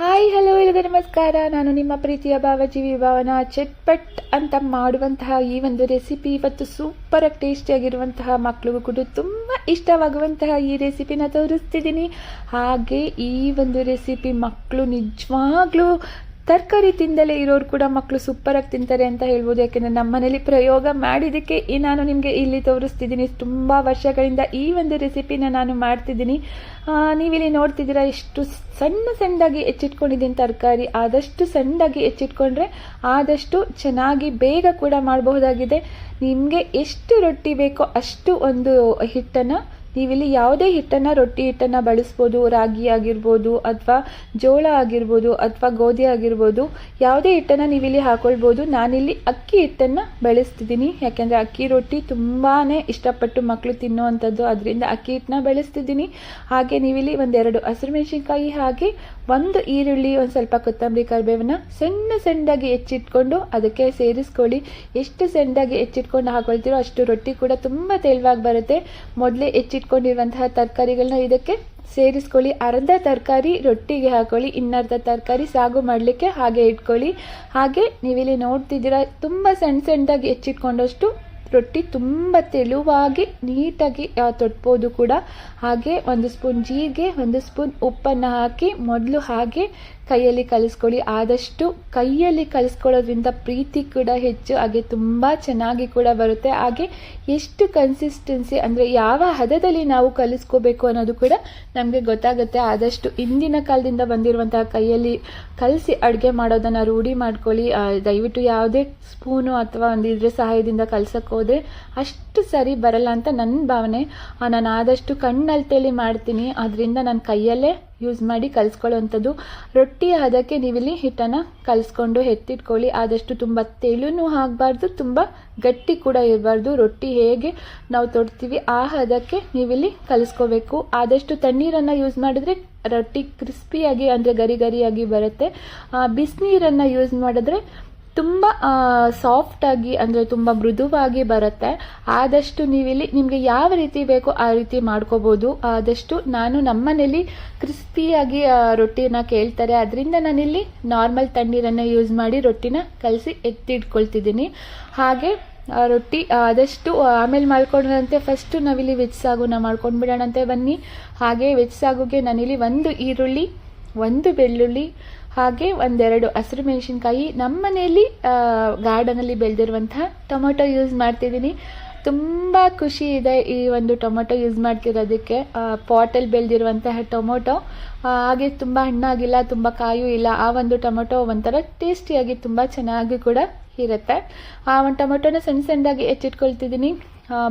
Hi, hello ಎಲ್ಲರಿಗೂ ನಮಸ್ಕಾರ. ನಾನು ನಿಮ್ಮ ಪ್ರೀತಿಯ ಭಾವಜೀವಿ ಭಾವನ ಚಟ್ಪಟ್ ಅಂತ ಮಾಡುವಂತಹ ಈ ಒಂದು ರೆಸಿಪಿ ಇವತ್ತು ಸೂಪರಾಗಿ ಟೇಸ್ಟಿಯಾಗಿರುವಂತಹ ಮಕ್ಕಳಿಗೂ ಕೂಡ ತುಂಬ ಇಷ್ಟವಾಗುವಂತಹ ಈ ರೆಸಿಪಿನ ತೋರಿಸ್ತಿದ್ದೀನಿ. ಹಾಗೆ ಈ ಒಂದು ರೆಸಿಪಿ ಮಕ್ಕಳು ನಿಜವಾಗ್ಲೂ ತರಕಾರಿ ತಿಂದಲೇ ಇರೋರು ಕೂಡ ಮಕ್ಕಳು ಸೂಪರಾಗಿ ತಿಂತಾರೆ ಅಂತ ಹೇಳ್ಬೋದು. ಯಾಕೆಂದರೆ ನಮ್ಮ ಮನೇಲಿ ಪ್ರಯೋಗ ಮಾಡಿದ್ದಕ್ಕೆ ನಾನು ನಿಮಗೆ ಇಲ್ಲಿ ತೋರಿಸ್ತಿದ್ದೀನಿ. ತುಂಬ ವರ್ಷಗಳಿಂದ ಈ ಒಂದು ರೆಸಿಪಿನ ನಾನು ಮಾಡ್ತಿದ್ದೀನಿ. ನೀವಿಲ್ಲಿ ನೋಡ್ತಿದ್ದೀರಾ ಎಷ್ಟು ಸಣ್ಣ ಸಣ್ಣದಾಗಿ ಹೆಚ್ಚಿಟ್ಕೊಂಡಿದ್ದೀನಿ ತರಕಾರಿ. ಆದಷ್ಟು ಸಣ್ಣದಾಗಿ ಹೆಚ್ಚಿಟ್ಕೊಂಡ್ರೆ ಆದಷ್ಟು ಚೆನ್ನಾಗಿ ಬೇಗ ಕೂಡ ಮಾಡಬಹುದಾಗಿದೆ. ನಿಮಗೆ ಎಷ್ಟು ರೊಟ್ಟಿ ಬೇಕೋ ಅಷ್ಟು ಒಂದು ಹಿಟ್ಟನ್ನು ನೀವಿಲ್ಲಿ ಯಾವುದೇ ಹಿಟ್ಟನ್ನು, ರೊಟ್ಟಿ ಹಿಟ್ಟನ್ನು ಬಳಸ್ಬೋದು, ರಾಗಿ ಆಗಿರ್ಬೋದು ಅಥವಾ ಜೋಳ ಆಗಿರ್ಬೋದು ಅಥವಾ ಗೋಧಿ ಆಗಿರ್ಬೋದು, ಯಾವುದೇ ಹಿಟ್ಟನ್ನು ನೀವಿಲ್ಲಿ ಹಾಕೊಳ್ಬೋದು. ನಾನಿಲ್ಲಿ ಅಕ್ಕಿ ಹಿಟ್ಟನ್ನು ಬೆಳೆಸ್ತಿದ್ದೀನಿ. ಯಾಕೆಂದರೆ ಅಕ್ಕಿ ರೊಟ್ಟಿ ತುಂಬಾ ಇಷ್ಟಪಟ್ಟು ಮಕ್ಕಳು ತಿನ್ನುವಂಥದ್ದು. ಅದರಿಂದ ಅಕ್ಕಿ ಹಿಟ್ಟನ್ನ ಬೆಳೆಸ್ತಿದ್ದೀನಿ. ಹಾಗೆ ನೀವಿಲ್ಲಿ ಒಂದೆರಡು ಹಸಿರುಮೆಣಸಿನ್ಕಾಯಿ ಹಾಗೆ ಒಂದು ಈರುಳ್ಳಿ, ಒಂದು ಸ್ವಲ್ಪ ಕೊತ್ತಂಬರಿ ಕರಿಬೇವನ್ನ ಸಣ್ಣ ಸಣ್ಣದಾಗಿ ಹೆಚ್ಚಿಟ್ಕೊಂಡು ಅದಕ್ಕೆ ಸೇರಿಸ್ಕೊಳ್ಳಿ. ಎಷ್ಟು ಸಣ್ಣದಾಗಿ ಹೆಚ್ಚಿಟ್ಕೊಂಡು ಹಾಕೊಳ್ತೀರೋ ಅಷ್ಟು ರೊಟ್ಟಿ ಕೂಡ ತುಂಬ ತೆಳುವಾಗಿ ಬರುತ್ತೆ. ಮೊದಲೇ ಹೆಚ್ಚಿಟ್ಕೊಂಡಿರುವಂತಹ ತರಕಾರಿಗಳನ್ನ ಇದಕ್ಕೆ ಸೇರಿಸ್ಕೊಳ್ಳಿ. ಅರ್ಧ ತರಕಾರಿ ರೊಟ್ಟಿಗೆ ಹಾಕೊಳ್ಳಿ, ಇನ್ನರ್ಧ ತರಕಾರಿ ಸಾಗು ಮಾಡಲಿಕ್ಕೆ ಹಾಗೆ ಇಟ್ಕೊಳ್ಳಿ. ಹಾಗೆ ನೀವಿಲ್ಲಿ ನೋಡ್ತಿದ್ದೀರಾ, ತುಂಬ ಸಣ್ಣ ಸಣ್ಣದಾಗಿ ಹೆಚ್ಚಿಟ್ಕೊಂಡಷ್ಟು ರೊಟ್ಟಿ ತುಂಬ ತೆಳುವಾಗಿ ನೀಟಾಗಿ ತೊಟ್ಬೋದು ಕೂಡ. ಹಾಗೆ ಒಂದು ಸ್ಪೂನ್ ಜೀರಿಗೆ, ಒಂದು ಸ್ಪೂನ್ ಉಪ್ಪನ್ನು ಹಾಕಿ, ಮೊದಲು ಹಾಗೆ ಕೈಯಲ್ಲಿ ಕಲಿಸ್ಕೊಳ್ಳಿ. ಆದಷ್ಟು ಕೈಯಲ್ಲಿ ಕಲಿಸ್ಕೊಳ್ಳೋದ್ರಿಂದ ಪ್ರೀತಿ ಕೂಡ ಹೆಚ್ಚು, ಹಾಗೆ ತುಂಬ ಚೆನ್ನಾಗಿ ಕೂಡ ಬರುತ್ತೆ. ಹಾಗೆ ಎಷ್ಟು ಕನ್ಸಿಸ್ಟೆನ್ಸಿ ಅಂದರೆ ಯಾವ ಹದದಲ್ಲಿ ನಾವು ಕಲಿಸ್ಕೋಬೇಕು ಅನ್ನೋದು ಕೂಡ ನಮಗೆ ಗೊತ್ತಾಗುತ್ತೆ. ಆದಷ್ಟು ಇಂದಿನ ಕಾಲದಿಂದ ಬಂದಿರುವಂತಹ ಕೈಯಲ್ಲಿ ಕಲಸಿ ಅಡುಗೆ ಮಾಡೋದನ್ನು ರೂಢಿ ಮಾಡ್ಕೊಳ್ಳಿ. ದಯವಿಟ್ಟು ಯಾವುದೇ ಸ್ಪೂನು ಅಥವಾ ಒಂದು ಇದ್ರ ಸಹಾಯದಿಂದ ಕಲ್ಸಕ್ಕೆ ಅಷ್ಟು ಸರಿ ಬರಲ್ಲ ಅಂತ ನನ್ನ ಭಾವನೆ. ನಾನು ಆದಷ್ಟು ಕಣ್ಣಲ್ತೇಳಿ ಮಾಡ್ತೀನಿ. ಅದರಿಂದ ನಾನು ಕೈಯಲ್ಲೇ ಯೂಸ್ ಮಾಡಿ ಕಲಿಸ್ಕೊಳ್ಳೋವಂಥದ್ದು. ರೊಟ್ಟಿ ಹದಕ್ಕೆ ನೀವಿಲ್ಲಿ ಹಿಟ್ಟನ್ನು ಕಲಿಸ್ಕೊಂಡು ಎತ್ತಿಟ್ಕೊಳ್ಳಿ. ಆದಷ್ಟು ತುಂಬ ತೆಳುನೂ ಆಗಬಾರ್ದು, ತುಂಬ ಗಟ್ಟಿ ಕೂಡ ಇರಬಾರ್ದು. ರೊಟ್ಟಿ ಹೇಗೆ ನಾವು ತೊಡ್ತೀವಿ ಆ ಹದಕ್ಕೆ ನೀವಿಲ್ಲಿ ಕಲಿಸ್ಕೋಬೇಕು. ಆದಷ್ಟು ತಣ್ಣೀರನ್ನು ಯೂಸ್ ಮಾಡಿದ್ರೆ ರೊಟ್ಟಿ ಕ್ರಿಸ್ಪಿಯಾಗಿ ಅಂದರೆ ಗರಿ ಗರಿಯಾಗಿ ಬರುತ್ತೆ. ಬಿಸಿನೀರನ್ನು ಯೂಸ್ ಮಾಡಿದ್ರೆ ತುಂಬ ಸಾಫ್ಟಾಗಿ ಅಂದರೆ ತುಂಬ ಮೃದುವಾಗಿ ಬರುತ್ತೆ. ಆದಷ್ಟು ನೀವಿಲ್ಲಿ ನಿಮಗೆ ಯಾವ ರೀತಿ ಬೇಕೋ ಆ ರೀತಿ ಮಾಡ್ಕೋಬಹುದು ಆದಷ್ಟು ನಾನು ನಮ್ಮನೇಲಿ ಕ್ರಿಸ್ಪಿಯಾಗಿ ರೊಟ್ಟಿನ ಕೇಳ್ತಾರೆ. ಅದರಿಂದ ನಾನಿಲ್ಲಿ ನಾರ್ಮಲ್ ತಣ್ಣೀರನ್ನು ಯೂಸ್ ಮಾಡಿ ರೊಟ್ಟಿನ ಕಲಸಿ ಎತ್ತಿಟ್ಕೊಳ್ತಿದ್ದೀನಿ. ಹಾಗೆ ರೊಟ್ಟಿ ಆದಷ್ಟು ಆಮೇಲೆ ಮಾಡ್ಕೊಂಡ್ರಂತೆ ಫಸ್ಟು ನಾವಿಲ್ಲಿ ವೆಜ್ ಸಾಗುನ ಮಾಡ್ಕೊಂಡ್ಬಿಡೋಣಂತೆ ಬನ್ನಿ. ಹಾಗೆ ವೆಜ್ ಸಾಗುಗೆ ನಾನಿಲ್ಲಿ ಒಂದು ಈರುಳ್ಳಿ, ಒಂದು ಬೆಳ್ಳುಳ್ಳಿ ಹಾಗೆ ಒಂದೆರಡು ಹಸಿರು ಮೆಣಸಿನ್ಕಾಯಿ ನಮ್ಮ ಮನೆಯಲ್ಲಿ ಗಾರ್ಡನಲ್ಲಿ ಬೆಳೆದಿರುವಂತಹ ಟೊಮೊಟೊ ಯೂಸ್ ಮಾಡ್ತಿದ್ದೀನಿ. ತುಂಬ ಖುಷಿ ಇದೆ ಈ ಒಂದು ಟೊಮೊಟೊ ಯೂಸ್ ಮಾಡ್ತಿರೋದಕ್ಕೆ. ಪಾಟಲ್ಲಿ ಬೆಳೆದಿರುವಂತಹ ಟೊಮೊಟೊ ಹಾಗೆ ತುಂಬ ಹಣ್ಣಾಗಿಲ್ಲ, ತುಂಬ ಕಾಯೂ ಇಲ್ಲ, ಆ ಒಂದು ಟೊಮೊಟೊ ಒಂಥರ ಟೇಸ್ಟಿಯಾಗಿ ತುಂಬ ಚೆನ್ನಾಗಿ ಕೂಡ ಇರುತ್ತೆ. ಆ ಒಂದು ಟೊಮೊಟೊನ ಸಣ್ಣ ಸಣ್ಣದಾಗಿ ಹೆಚ್ಚಿಟ್ಕೊಳ್ತಿದ್ದೀನಿ.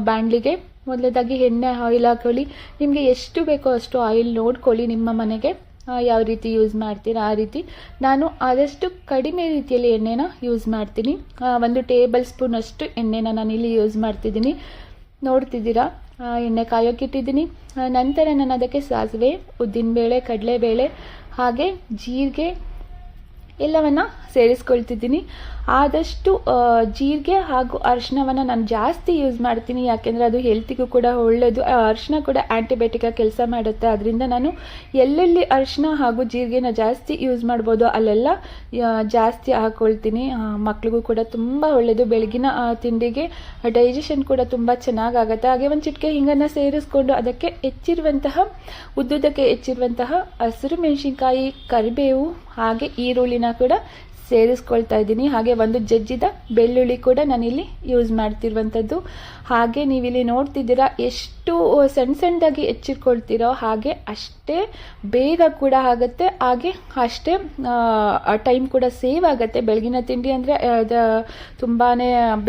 ಬಾಣಲಿಗೆ ಮೊದಲದಾಗಿ ಎಣ್ಣೆ ಆಯಿಲ್ ಹಾಕೊಳ್ಳಿ. ನಿಮಗೆ ಎಷ್ಟು ಬೇಕೋ ಅಷ್ಟು ಆಯಿಲ್ ನೋಡ್ಕೊಳ್ಳಿ ನಿಮ್ಮ ಮನೆಗೆ. ಯಾವ ರೀತಿ ಯೂಸ್ ಮಾಡ್ತೀರಾ, ಆ ರೀತಿ. ನಾನು ಆದಷ್ಟು ಕಡಿಮೆ ರೀತಿಯಲ್ಲಿ ಎಣ್ಣೆನ ಯೂಸ್ ಮಾಡ್ತೀನಿ. ಒಂದು ಟೇಬಲ್ ಸ್ಪೂನ್ ಅಷ್ಟು ಎಣ್ಣೆನ ನಾನು ಇಲ್ಲಿ ಯೂಸ್ ಮಾಡ್ತಿದ್ದೀನಿ. ನೋಡ್ತಿದ್ದೀರಾ? ಎಣ್ಣೆ ಕಾಯೋಕ್ಕಿಟ್ಟಿದ್ದೀನಿ ನಂತರ ನಾನು ಅದಕ್ಕೆ ಸಾಸಿವೆ, ಉದ್ದಿನಬೇಳೆ, ಕಡಲೆಬೇಳೆ, ಹಾಗೆ ಜೀರಿಗೆ ಎಲ್ಲವನ್ನು ಸೇರಿಸ್ಕೊಳ್ತಿದ್ದೀನಿ. ಆದಷ್ಟು ಜೀರಿಗೆ ಹಾಗೂ ಅರ್ಶಿನವನ್ನು ನಾನು ಜಾಸ್ತಿ ಯೂಸ್ ಮಾಡ್ತೀನಿ. ಯಾಕೆಂದರೆ ಅದು ಹೆಲ್ತಿಗೂ ಕೂಡ ಒಳ್ಳೆಯದು ಆ ಅರಿಶಿನ ಕೂಡ ಆ್ಯಂಟಿಬಯೋಟಿಕಾಗಿ ಕೆಲಸ ಮಾಡುತ್ತೆ. ಅದರಿಂದ ನಾನು ಎಲ್ಲೆಲ್ಲಿ ಅರಿಶಿನ ಹಾಗೂ ಜೀರಿಗೆನ ಜಾಸ್ತಿ ಯೂಸ್ ಮಾಡ್ಬೋದು ಅಲ್ಲೆಲ್ಲ ಜಾಸ್ತಿ ಹಾಕ್ಕೊಳ್ತೀನಿ ಮಕ್ಳಿಗೂ ಕೂಡ ತುಂಬ ಒಳ್ಳೆಯದು ಬೆಳಗಿನ ತಿಂಡಿಗೆ ಡೈಜೆಷನ್ ಕೂಡ ತುಂಬ ಚೆನ್ನಾಗಾಗುತ್ತೆ. ಹಾಗೆ ಒಂದು ಚಿಟಿಕೆ ಹಿಂಗನ್ನು ಸೇರಿಸ್ಕೊಂಡು ಅದಕ್ಕೆ ಹೆಚ್ಚಿರುವಂತಹ ಉದ್ದುದಕ್ಕೆ ಹೆಚ್ಚಿರುವಂತಹ ಹಸಿರು ಮೆಣಸಿನ್ಕಾಯಿ, ಕರಿಬೇವು ಹಾಗೆ ಈರುಳ್ಳಿನ ಕೂಡ ಸೇರಿಸ್ಕೊಳ್ತಾ ಇದ್ದೀನಿ. ಹಾಗೆ ಒಂದು ಜಜ್ಜಿದ ಬೆಳ್ಳುಳ್ಳಿ ಕೂಡ ನಾನಿಲ್ಲಿ ಯೂಸ್ ಮಾಡ್ತಿರುವಂಥದ್ದು ಹಾಗೆ ನೀವಿಲ್ಲಿ ನೋಡ್ತಿದ್ದೀರಾ ಎಷ್ಟು ಸಣ್ಣ ಸಣ್ಣದಾಗಿ ಹೆಚ್ಚಿಟ್ಕೊಳ್ತೀರೋ ಹಾಗೆ ಅಷ್ಟೇ ಬೇಗ ಕೂಡ ಆಗುತ್ತೆ. ಹಾಗೆ ಅಷ್ಟೇ ಟೈಮ್ ಕೂಡ ಸೇವ್ ಆಗುತ್ತೆ. ಬೆಳಗಿನ ತಿಂಡಿ ಅಂದರೆ ತುಂಬಾ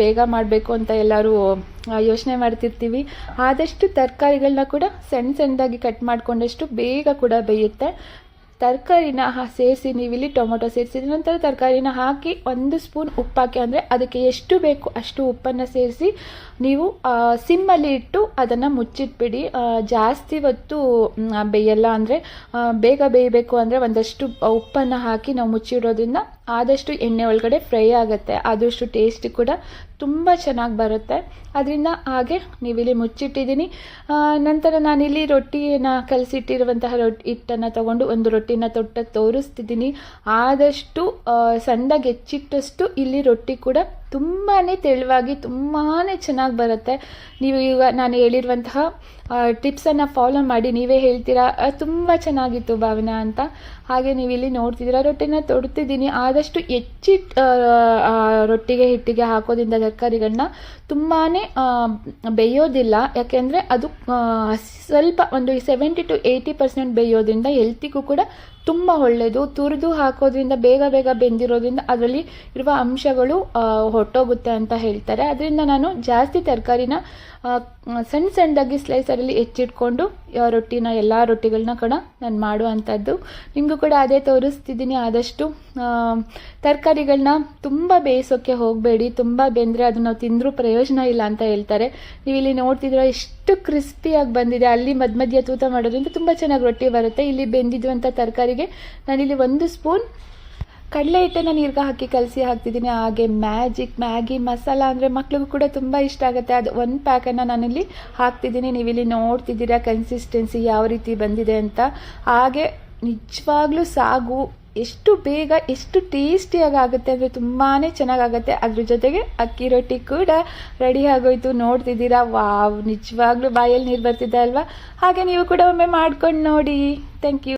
ಬೇಗ ಮಾಡಬೇಕು ಅಂತ ಎಲ್ಲರೂ ಯೋಚನೆ ಮಾಡ್ತಿರ್ತೀವಿ. ಆದಷ್ಟು ತರಕಾರಿಗಳನ್ನ ಕೂಡ ಸಣ್ಣ ಸಣ್ಣದಾಗಿ ಕಟ್ ಮಾಡಿಕೊಂಡಷ್ಟು ಬೇಗ ಕೂಡ ಬೇಯುತ್ತೆ. ತರಕಾರಿನ ಸೇರಿಸಿ, ನೀವಿಲ್ಲಿ ಟೊಮೊಟೊ ಸೇರಿಸಿದ ನಂತರ ತರಕಾರಿನ ಹಾಕಿ ಒಂದು ಸ್ಪೂನ್ ಉಪ್ಪು ಹಾಕಿ ಅಂದರೆ ಅದಕ್ಕೆ ಎಷ್ಟು ಬೇಕು ಅಷ್ಟು ಉಪ್ಪನ್ನು ಸೇರಿಸಿ, ನೀವು ಸಿಮ್ಮಲ್ಲಿ ಇಟ್ಟು ಅದನ್ನು ಮುಚ್ಚಿಟ್ಬಿಡಿ. ಜಾಸ್ತಿ ಹೊತ್ತು ಬೇಯಲ್ಲ ಅಂದರೆ ಬೇಗ ಬೇಯಬೇಕು ಅಂದರೆ ಒಂದಷ್ಟು ಉಪ್ಪನ್ನು ಹಾಕಿ ನಾವು ಮುಚ್ಚಿಡೋದ್ರಿಂದ ಆದಷ್ಟು ಎಣ್ಣೆ ಒಳಗಡೆ ಫ್ರೈ ಆಗುತ್ತೆ. ಆದಷ್ಟು ಟೇಸ್ಟ್ ಕೂಡ ತುಂಬ ಚೆನ್ನಾಗಿ ಬರುತ್ತೆ. ಅದರಿಂದ ಹಾಗೆ ನೀವಿಲ್ಲಿ ಮುಚ್ಚಿಟ್ಟಿದ್ದೀನಿ. ನಂತರ ನಾನಿಲ್ಲಿ ರೊಟ್ಟಿನ ಕಲಸಿಟ್ಟಿರುವಂತಹ ರೊಟ್ಟಿ ಹಿಟ್ಟನ್ನು ತಗೊಂಡು ಒಂದು ರೊಟ್ಟಿನ ತೊಟ್ಟ ತೋರಿಸ್ತಿದ್ದೀನಿ. ಆದಷ್ಟು ಸಣ್ಣಗೆ ಹೆಚ್ಚಿಟ್ಟಷ್ಟು ಇಲ್ಲಿ ರೊಟ್ಟಿ ಕೂಡ ತುಂಬಾ ತೆಳುವಾಗಿ ತುಂಬಾ ಚೆನ್ನಾಗಿ ಬರುತ್ತೆ. ನೀವು ಈಗ ನಾನು ಹೇಳಿರುವಂತಹ ಟಿಪ್ಸನ್ನು ಫಾಲೋ ಮಾಡಿ ನೀವೇ ಹೇಳ್ತೀರಾ? ತುಂಬ ಚೆನ್ನಾಗಿತ್ತು ಭಾವನಾ ಅಂತ. ಹಾಗೆ ನೀವು ಇಲ್ಲಿ ನೋಡ್ತಿದ್ದೀರಾ ರೊಟ್ಟಿನ ತೊಡ್ತಿದ್ದೀನಿ. ಆದಷ್ಟು ಆ, ರೊಟ್ಟಿಗೆ ಹಿಟ್ಟಿಗೆ ಹಾಕೋದಿಂದ ತರಕಾರಿಗಳನ್ನ ತುಂಬಾ ಬೇಯೋದಿಲ್ಲ. ಯಾಕೆಂದರೆ ಅದು ಸ್ವಲ್ಪ ಒಂದು ಸೆವೆಂಟಿ ಟು ಏಯ್ಟಿ ಪರ್ಸೆಂಟ್ ಬೇಯೋದ್ರಿಂದ ಹೆಲ್ತಿಗೂ ಕೂಡ ತುಂಬ ಒಳ್ಳೆಯದು ತುರಿದು ಹಾಕೋದ್ರಿಂದ, ಬೇಗ ಬೇಗ ಬೆಂದಿರೋದ್ರಿಂದ ಅದರಲ್ಲಿ ಇರುವ ಅಂಶಗಳು ಹೊಟ್ಟೋಗುತ್ತೆ ಅಂತ ಹೇಳ್ತಾರೆ. ಅದರಿಂದ ನಾನು ಜಾಸ್ತಿ ತರಕಾರಿನ ಸಣ್ಣ ಸಣ್ಣದಾಗಿ ಸ್ಲೈಸರಲ್ಲಿ ಹೆಚ್ಚಿಟ್ಕೊಂಡು ರೊಟ್ಟಿನ ಎಲ್ಲ ರೊಟ್ಟಿಗಳನ್ನ ಕೂಡ ನಾನು ಮಾಡುವಂಥದ್ದು ನಿಮಗೂ ಕೂಡ ಅದೇ ತೋರಿಸ್ತಿದ್ದೀನಿ. ಆದಷ್ಟು ತರಕಾರಿಗಳನ್ನ ತುಂಬ ಬೇಯಿಸೋಕ್ಕೆ ಹೋಗಬೇಡಿ. ತುಂಬ ಬೆಂದರೆ ಅದು ನಾವು ತಿಂದರೂ ಪ್ರಯೋಜನ ಇಲ್ಲ ಅಂತ ಹೇಳ್ತಾರೆ. ನೀವು ಇಲ್ಲಿ ನೋಡ್ತಿದ್ರೆ ಎಷ್ಟು ಕ್ರಿಸ್ಪಿಯಾಗಿ ಬಂದಿದೆ. ಅಲ್ಲಿ ಮಧ್ಯ ಮಧ್ಯ ತೂತ ಮಾಡೋದ್ರಿಂದ ತುಂಬ ಚೆನ್ನಾಗಿ ರೊಟ್ಟಿ ಬರುತ್ತೆ. ಇಲ್ಲಿ ಬೆಂದಿರುವಂಥ ತರಕಾರಿಗೆ ನಾನಿಲ್ಲಿ ಒಂದು ಸ್ಪೂನ್ ಕಡಲೆ ಹಿಟ್ಟನ್ನು ನೀರಿಗೆ ಹಾಕಿ ಕಲಸಿ ಹಾಕ್ತಿದ್ದೀನಿ. ಹಾಗೆ ಮ್ಯಾಜಿಕ್, ಮ್ಯಾಗಿ, ಮಸಾಲ ಅಂದರೆ ಮಕ್ಳಿಗೂ ಕೂಡ ತುಂಬ ಇಷ್ಟ ಆಗುತ್ತೆ. ಅದು ಒಂದು ಪ್ಯಾಕನ್ನು ನಾನಿಲ್ಲಿ ಹಾಕ್ತಿದ್ದೀನಿ. ನೀವಿಲ್ಲಿ ನೋಡ್ತಿದ್ದೀರಾ ಕನ್ಸಿಸ್ಟೆನ್ಸಿ ಯಾವ ರೀತಿ ಬಂದಿದೆ ಅಂತ. ಹಾಗೆ ನಿಜವಾಗ್ಲೂ ಸಾಗು ಎಷ್ಟು ಬೇಗ, ಎಷ್ಟು ಟೇಸ್ಟಿಯಾಗಿ ಆಗುತ್ತೆ ಅಂದರೆ ತುಂಬಾ ಚೆನ್ನಾಗಾಗುತ್ತೆ. ಅದ್ರ ಜೊತೆಗೆ ಅಕ್ಕಿ ರೊಟ್ಟಿ ಕೂಡ ರೆಡಿ ಆಗೋಯ್ತು. ನೋಡ್ತಿದ್ದೀರಾ? ವಾವ್, ನಿಜವಾಗ್ಲೂ ಬಾಯಲ್ಲಿ ನೀರು ಬರ್ತಿದೆ ಅಲ್ವಾ? ಹಾಗೆ ನೀವು ಕೂಡ ಒಮ್ಮೆ ಮಾಡ್ಕೊಂಡು ನೋಡಿ. Thank you